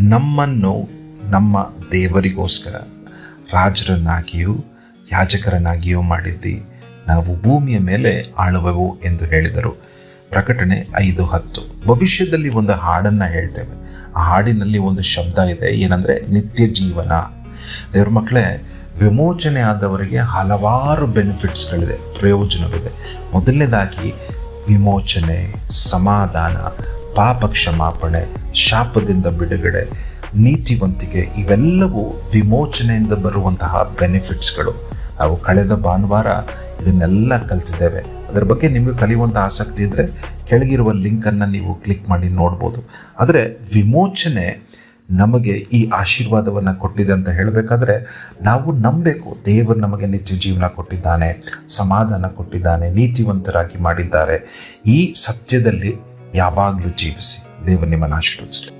ನಮ್ಮನ್ನು ನಮ್ಮ ದೇವರಿಗೋಸ್ಕರ ರಾಜರನ್ನಾಗಿಯೂ ಯಾಜಕರನ್ನಾಗಿಯೂ ಮಾಡಿದ್ದಿ. ನಾವು ಭೂಮಿಯ ಮೇಲೆ ಆಳುವೆವು ಎಂದು ಹೇಳಿದರು. ಪ್ರಕಟಣೆ ಐದು ಹತ್ತು. ಭವಿಷ್ಯದಲ್ಲಿ ಒಂದು ಹಾಡನ್ನು ಹೇಳ್ತೇವೆ. ಆ ಹಾಡಿನಲ್ಲಿ ಒಂದು ಶಬ್ದ ಇದೆ. ಏನಂದರೆ ನಿತ್ಯ ಜೀವನ. ದೇವ್ರ ಮಕ್ಕಳೇ, ವಿಮೋಚನೆ ಆದವರಿಗೆ ಹಲವಾರು ಬೆನಿಫಿಟ್ಸ್ಗಳಿದೆ ಪ್ರಯೋಜನವಿದೆ. ಮೊದಲನೇದಾಗಿ ವಿಮೋಚನೆ, ಸಮಾಧಾನ. ಪಾಪ ಕ್ಷಮಾಪಣೆ ಶಾಪದಿಂದ ಬಿಡುಗಡೆ, ನೀತಿವಂತಿಕೆ ಇವೆಲ್ಲವೂ ವಿಮೋಚನೆಯಿಂದ ಬರುವಂತಹ ಬೆನಿಫಿಟ್ಸ್ಗಳು. ನಾವು ಕಳೆದ ಭಾನುವಾರ ಇದನ್ನೆಲ್ಲ ಕಲ್ತಿದ್ದೇವೆ. ಅದರ ಬಗ್ಗೆ ನಿಮಗೆ ಕಲಿಯುವಂಥ ಆಸಕ್ತಿ ಇದ್ದರೆ ಕೆಳಗಿರುವ ಲಿಂಕನ್ನು ನೀವು ಕ್ಲಿಕ್ ಮಾಡಿ ನೋಡ್ಬೋದು. ಆದರೆ ವಿಮೋಚನೆ ನಮಗೆ ಈ ಆಶೀರ್ವಾದವನ್ನು ಕೊಟ್ಟಿದೆ ಅಂತ ಹೇಳಬೇಕಾದ್ರೆ ನಾವು ನಂಬಬೇಕು ದೇವರು ನಮಗೆ ನಿತ್ಯ ಜೀವನ ಕೊಟ್ಟಿದ್ದಾನೆ, ಸಮಾಧಾನ ಕೊಟ್ಟಿದ್ದಾನೆ, ನೀತಿವಂತರಾಗಿ ಮಾಡಿದ್ದಾರೆ. ಈ ಸತ್ಯದಲ್ಲಿ ಯಾವಾಗಲೂ ಜೀವಿಸಿ ದೇವರು ನಿಮ್ಮನ್ನು ಆಶೀರ್ವದಿಸಲಿ.